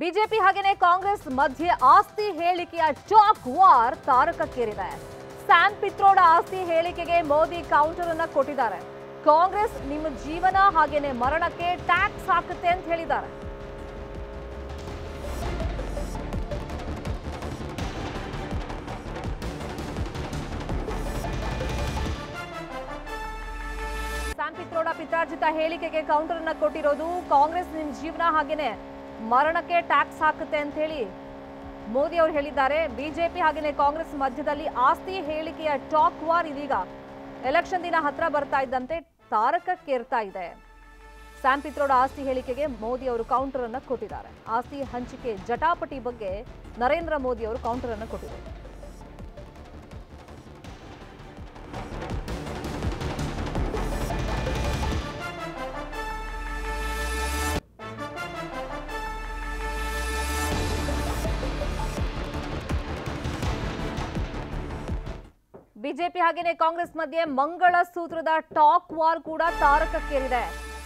BJP ಹಾಗೆಯೇ ಕಾಂಗ್ರೆಸ್ ಮಧ್ಯೆ ಆಸ್ತಿ ಹೇಳಿಕೆಯ ಚಾಕ್ ವಾರ್ ತಾರಕಕ್ಕೇರಿದೆ. ಸ್ಯಾನ್ ಪಿತ್ರೋಡ ಆಸ್ತಿ ಹೇಳಿಕೆಗೆ ಮೋದಿ ಕೌಂಟರ್ ಅನ್ನ ಕೊಟ್ಟಿದ್ದಾರೆ. ಕಾಂಗ್ರೆಸ್ ನಿಮ್ಮ ಜೀವನ ಹಾಗೇನೆ ಮರಣಕ್ಕೆ ಟ್ಯಾಕ್ಸ್ ಹಾಕುತ್ತೆ ಅಂತ ಹೇಳಿದ್ದಾರೆ. ಸ್ಯಾಮ್ ಪಿತ್ರೋಡ ಪಿತ್ರಾರ್ಜಿತ ಹೇಳಿಕೆಗೆ ಕೌಂಟರ್ ಅನ್ನ ಕೊಟ್ಟಿರೋದು ಕಾಂಗ್ರೆಸ್ ನಿಮ್ಮ ಜೀವನ ಹಾಗೇನೆ ಮರಣಕ್ಕೆ ಟ್ಯಾಕ್ಸ್ ಹಾಕುತ್ತೆ ಅಂತ ಹೇಳಿ ಮೋದಿ ಅವರು ಹೇಳಿದ್ದಾರೆ. ಬಿಜೆಪಿ ಹಾಗೆಯೇ ಕಾಂಗ್ರೆಸ್ ಮಧ್ಯದಲ್ಲಿ ಆಸ್ತಿ ಹೇಳಿಕೆಯ ಟಾಕ್ ವಾರ್ ಇದೀಗ. ಎಲೆಕ್ಷನ್ ದಿನ ಹತ್ರ ಬರ್ತಾ ಇದ್ದಂತೆ ತಾರಕಕ್ಕೇರ್ತಾ ಇದೆ. ಸ್ಯಾಮ್ ಪಿತ್ರೋಡ ಆಸ್ತಿ ಹೇಳಿಕೆಗೆ ಮೋದಿ ಅವರು ಕೌಂಟರ್ ಅನ್ನ ಕೊಟ್ಟಿದ್ದಾರೆ. ಆಸ್ತಿ ಹಂಚಿಕೆ ಜಟಾಪಟಿ ಬಗ್ಗೆ ನರೇಂದ್ರ ಮೋದಿ ಅವರು ಕೌಂಟರ್ ಅನ್ನ ಕೊಟ್ಟಿದ್ದಾರೆ. ಬಿಜೆಪಿ ಹಾಗೇನೆ ಕಾಂಗ್ರೆಸ್ ಮಧ್ಯೆ ಮಂಗಳ ಸೂತ್ರದ ಟಾಕ್ ವಾರ್ ಕೂಡ ತಾರಕಕ್ಕೇರಿದೆ.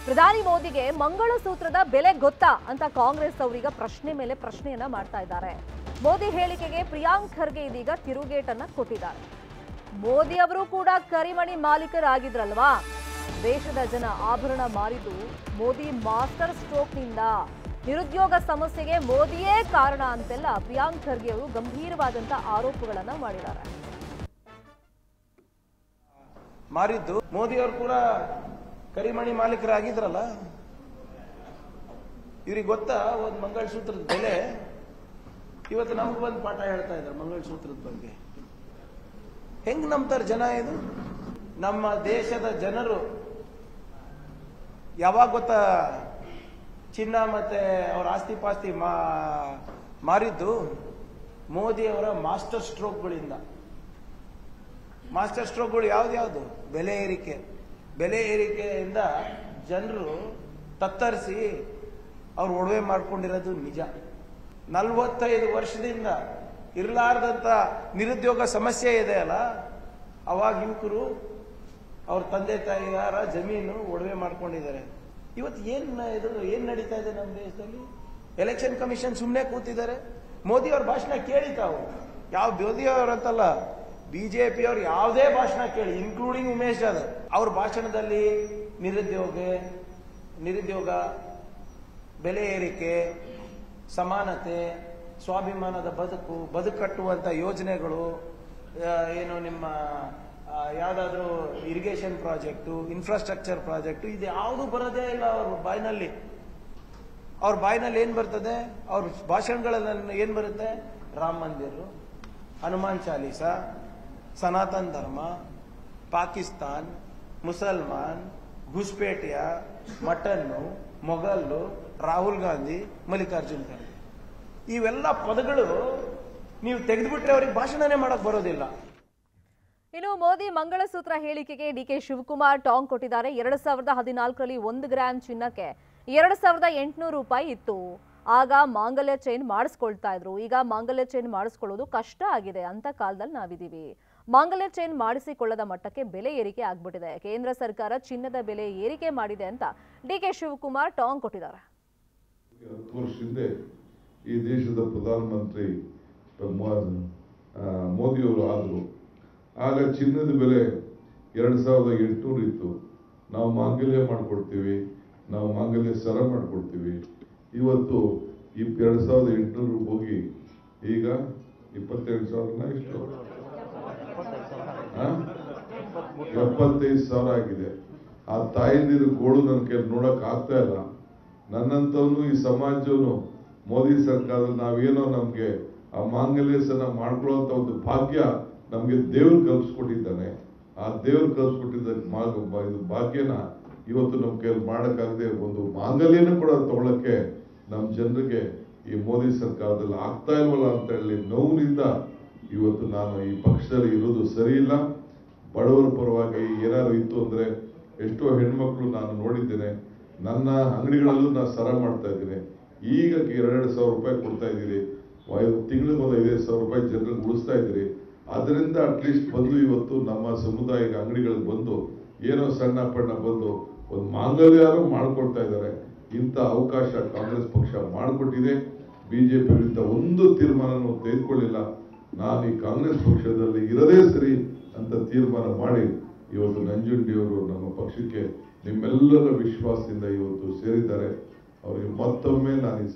ಪ್ರಧಾನಿ ಮೋದಿಗೆ ಮಂಗಳ ಸೂತ್ರದ ಬೆಲೆ ಗೊತ್ತಾ ಅಂತ ಕಾಂಗ್ರೆಸ್ ಅವರೀಗ ಪ್ರಶ್ನೆ ಮೇಲೆ ಪ್ರಶ್ನೆಯನ್ನ ಮಾಡ್ತಾ ಇದ್ದಾರೆ. ಮೋದಿ ಹೇಳಿಕೆಗೆ ಪ್ರಿಯಾಂಕ್ ಖರ್ಗೆ ಇದೀಗ ತಿರುಗೇಟನ್ನ ಕೊಟ್ಟಿದ್ದಾರೆ. ಮೋದಿ ಅವರು ಕೂಡ ಕರಿಮಣಿ ಮಾಲೀಕರಾಗಿದ್ರಲ್ವಾ? ದೇಶದ ಜನ ಆಭರಣ ಮಾರಿದ್ದು ಮೋದಿ ಮಾಸ್ಟರ್ ಸ್ಟ್ರೋಕ್ನಿಂದ. ನಿರುದ್ಯೋಗ ಸಮಸ್ಯೆಗೆ ಮೋದಿಯೇ ಕಾರಣ ಅಂತೆಲ್ಲ ಪ್ರಿಯಾಂಕ್ ಖರ್ಗೆ ಅವರು ಗಂಭೀರವಾದಂತಹ ಆರೋಪಗಳನ್ನ ಮಾಡಿದ್ದಾರೆ. ಮಾರಿದ್ದು ಮೋದಿ ಅವರು ಕೂಡ ಕರಿಮಣಿ ಮಾಲೀಕರಾಗಿದ್ರಲ್ಲ? ಇವ್ರಿಗೆ ಗೊತ್ತಾ ಒಂದು ಮಂಗಳಸೂತ್ರದ ಬೆಲೆ? ಇವತ್ತು ನಮ್ಗೆ ಬಂದು ಪಾಠ ಹೇಳ್ತಾ ಇದ್ದಾರೆ ಮಂಗಳಸೂತ್ರದ ಬಗ್ಗೆ. ಹೆಂಗ್ ನಂಬ್ತಾರೆ ಜನ ಇದು? ನಮ್ಮ ದೇಶದ ಜನರು ಯಾವಾಗ ಗೊತ್ತಾ ಚಿನ್ನ ಮತ್ತೆ ಅವ್ರ ಆಸ್ತಿ ಪಾಸ್ತಿ ಮಾರಿದ್ದು ಮೋದಿ ಅವರ ಮಾಸ್ಟರ್ ಸ್ಟ್ರೋಕ್ಗಳಿಂದ. ಮಾಸ್ಟರ್ ಸ್ಟ್ರೋಕ್ಗಳು ಯಾವ್ದ್ಯಾವುದು ಬೆಲೆ ಏರಿಕೆ. ಬೆಲೆ ಏರಿಕೆಯಿಂದ ಜನರು ತತ್ತರಿಸಿ ಅವ್ರು ಒಡವೆ ಮಾಡ್ಕೊಂಡಿರೋದು ನಿಜ. ನಲ್ವತ್ತೈದು ವರ್ಷದಿಂದ ಇರಲಾರ್ದಂತ ನಿರುದ್ಯೋಗ ಸಮಸ್ಯೆ ಇದೆ ಅಲ್ಲ? ಅವಾಗ ಯುವಕರು ಅವ್ರ ತಂದೆ ತಾಯಿಗಾರ ಜಮೀನು ಒಡವೆ ಮಾಡ್ಕೊಂಡಿದ್ದಾರೆ. ಇವತ್ತು ಏನ್ ಇದು ಏನ್ ನಡೀತಾ ಇದೆ ನಮ್ಮ ದೇಶದಲ್ಲಿ? ಎಲೆಕ್ಷನ್ ಕಮಿಷನ್ ಸುಮ್ಮನೆ ಕೂತಿದ್ದಾರೆ. ಮೋದಿ ಅವ್ರ ಭಾಷಣ ಕೇಳಿ ತಾವು ಯಾವ ಮೋದಿ ಅವ್ರಂತಲ್ಲ ಬಿಜೆಪಿ ಅವರು ಯಾವುದೇ ಭಾಷಣ ಕೇಳಿ ಇನ್ಕ್ಲೂಡಿಂಗ್ ಉಮೇಶ್ ಜಾಧವ್, ಅವ್ರ ಭಾಷಣದಲ್ಲಿ ನಿರುದ್ಯೋಗ ನಿರುದ್ಯೋಗ, ಬೆಲೆ ಏರಿಕೆ, ಸಮಾನತೆ, ಸ್ವಾಭಿಮಾನದ ಬದುಕು ಬದುಕು ಕಟ್ಟುವಂತ ಯೋಜನೆಗಳು ಏನು ನಿಮ್ಮ ಯಾವುದಾದ್ರೂ ಇರಿಗೇಷನ್ ಪ್ರಾಜೆಕ್ಟು ಇನ್ಫ್ರಾಸ್ಟ್ರಕ್ಚರ್ ಪ್ರಾಜೆಕ್ಟು ಇದು ಯಾವುದು ಬರೋದೇ ಇಲ್ಲ ಅವ್ರ ಬಾಯಿನಲ್ಲಿ. ಅವ್ರ ಬಾಯಿನಲ್ಲಿ ಏನು ಬರ್ತದೆ? ಅವ್ರ ಭಾಷಣಗಳಲ್ಲಿ ಏನು ಬರುತ್ತೆ? ರಾಮ ಮಂದಿರ, ಹನುಮಾನ್ ಚಾಲೀಸ ಸನಾತನ್ ಧರ್ಮ, ಪಾಕಿಸ್ತಾನ್, ಮುಸಲ್ಮಾನ್ घुसपेटिया ಮಟನ್ನು, ಮೊಘಲ್ಲು, ರಾಹುಲ್ ಗಾಂಧಿ, ಮಲ್ಲಿಕಾರ್ಜುನ್ ಖರ್ಗೆ. ಇವೆಲ್ಲ ಪದಗಳು ನೀವು ತೆಗೆದುಬಿಟ್ರೆ ಅವ್ರಿಗೆ ಭಾಷಣನೇ ಮಾಡಕ್ ಬರೋದಿಲ್ಲ. ಇನ್ನು ಮೋದಿ ಮಂಗಳಸೂತ್ರ ಹೇಳಿಕೆಗೆ ಡಿ ಕೆ ಶಿವಕುಮಾರ್ ಟಾಂಗ್ ಕೊಟ್ಟಿದ್ದಾರೆ. ಎರಡ್ ಸಾವಿರದ ಹದಿನಾಲ್ಕರಲ್ಲಿ ಒಂದು ಗ್ರಾಮ್ ಚಿನ್ನಕ್ಕೆ ಎರಡ್ ಸಾವಿರದ ಎಂಟುನೂರು ರೂಪಾಯಿ ಇತ್ತು. ಆಗ ಮಾಂಗಲ್ಯ ಚೈನ್ ಮಾಡಿಸ್ಕೊಳ್ತಾ ಇದ್ರು. ಈಗ ಮಾಂಗಲ್ಯ ಚೈನ್ ಮಾಡಿಸ್ಕೊಳ್ಳೋದು ಕಷ್ಟ ಆಗಿದೆ. ಅಂತ ಕಾಲದಲ್ಲಿ ನಾವಿದೀವಿ ಮಾಂಗಲ್ಯ ಚೈನ್ ಮಾಡಿಸಿಕೊಳ್ಳದ ಮಟ್ಟಕ್ಕೆ ಬೆಲೆ ಏರಿಕೆ ಆಗ್ಬಿಟ್ಟಿದೆ. ಕೇಂದ್ರ ಸರ್ಕಾರ ಚಿನ್ನದ ಬೆಲೆ ಏರಿಕೆ ಮಾಡಿದೆ ಅಂತ ಡಿಕೆ ಶಿವಕುಮಾರ್ ಟಾಂಗ್ ಕೊಟ್ಟಿದ್ದಾರೆ. ಈ ದೇಶದ ಪ್ರಧಾನಮಂತ್ರಿ ಮೋದಿಯವರು ಆದರು. ಆಗ ಚಿನ್ನದ ಬೆಲೆ ಎರಡು ಸಾವಿರದ ಎಂಟುನೂರು ಇತ್ತು. ನಾವು ಮಾಂಗಲ್ಯ ಮಾಡಿಕೊಡ್ತೀವಿ, ನಾವು ಮಾಂಗಲ್ಯ ಸರ ಮಾಡಿಕೊಡ್ತೀವಿ. ಇವತ್ತು ಈ ಎರಡು ಸಾವಿರದ ಎಂಟುನೂರು ಹೋಗಿ ಈಗ ಇಪ್ಪತ್ತೆರಡು ಸಾವಿರನ ಇಷ್ಟು? ಎಪ್ಪತ್ತೈದು ಸಾವಿರ ಆಗಿದೆ. ಆ ತಾಯಂದಿರ ಗೋಳು ನನ್ನ ಕೈ ನೋಡಕ್ ಆಗ್ತಾ ಇಲ್ಲ. ನನ್ನಂತವನು ಈ ಸಮಾಜವನು ಮೋದಿ ಸರ್ಕಾರದಲ್ಲಿ ನಾವೇನೋ ನಮ್ಗೆ ಆ ಮಾಂಗಲ್ಯಸನ ಮಾಡ್ಕೊಳ್ಳೋಂಥ ಒಂದು ಭಾಗ್ಯ ನಮ್ಗೆ ದೇವ್ರು ಕಲ್ಪಿಸ್ಕೊಟ್ಟಿದ್ದಾನೆ. ಆ ದೇವ್ರು ಕಲ್ಪಿಸ್ಕೊಟ್ಟಿದ್ದ ಇದು ಭಾಗ್ಯನ ಇವತ್ತು ನಮ್ ಕೈಯಲ್ಲಿ ಮಾಡಕ್ಕಾಗದೆ ಒಂದು ಮಾಂಗಲ್ಯನ ಕೂಡ ತಗೊಳಕ್ಕೆ ನಮ್ಮ ಜನರಿಗೆ ಈ ಮೋದಿ ಸರ್ಕಾರದಲ್ಲಿ ಆಗ್ತಾ ಇಲ್ವಲ್ಲ ಅಂತ ಹೇಳಿ ನೋವಿನಿಂದ ಇವತ್ತು ನಾನು ಈ ಪಕ್ಷದಲ್ಲಿ ಇರೋದು ಸರಿ ಇಲ್ಲ. ಬಡವರ ಪರವಾಗಿ ಏನಾದ್ರು ಇತ್ತು ಅಂದ್ರೆ ಎಷ್ಟೋ ಹೆಣ್ಮಕ್ಳು ನಾನು ನೋಡಿದ್ದೇನೆ. ನನ್ನ ಅಂಗಡಿಗಳಲ್ಲೂ ನಾನು ಸರ ಮಾಡ್ತಾ ಇದ್ದೀನಿ. ಈಗ ಎರಡೆರಡು ಸಾವಿರ ರೂಪಾಯಿ ಕೊಡ್ತಾ ಇದ್ದೀರಿ. ತಿಂಗಳಿಗೆ ಒಂದು ಐದೈದು ಸಾವಿರ ರೂಪಾಯಿ ಜನರಿಗೆ ಉಳಿಸ್ತಾ ಇದ್ದೀರಿ. ಅದರಿಂದ ಅಟ್ಲೀಸ್ಟ್ ಬಂದು ಇವತ್ತು ನಮ್ಮ ಸಮುದಾಯದ ಅಂಗಡಿಗಳಿಗೆ ಬಂದು, ಏನೋ ಸಣ್ಣ ಪಣ್ಣ ಬಂದು ಒಂದು ಮಾಂಗಲ್ಯಾರು ಮಾಡಿಕೊಡ್ತಾ ಇದ್ದಾರೆ. ಇಂಥ ಅವಕಾಶ ಕಾಂಗ್ರೆಸ್ ಪಕ್ಷ ಮಾಡಿಕೊಟ್ಟಿದೆ. ಬಿಜೆಪಿ ವಿರುದ್ಧ ಒಂದು ತೀರ್ಮಾನವನ್ನು ತೆಗೆದುಕೊಳ್ಳಿಲ್ಲ. ನಾನು ಈ ಕಾಂಗ್ರೆಸ್ ಪಕ್ಷದಲ್ಲಿ ಇರದೇ ಸರಿ ಅಂತ ತೀರ್ಮಾನ ಮಾಡಿ ಇವತ್ತು ನಂಜುಂಡಿಯವರು ನಮ್ಮ ಪಕ್ಷಕ್ಕೆ ನಿಮ್ಮೆಲ್ಲರ ವಿಶ್ವಾಸದಿಂದ ಇವತ್ತು ಸೇರಿದ್ದಾರೆ. ಅವರಿಗೆ ಮತ್ತೊಮ್ಮೆ ನಾನು ಈ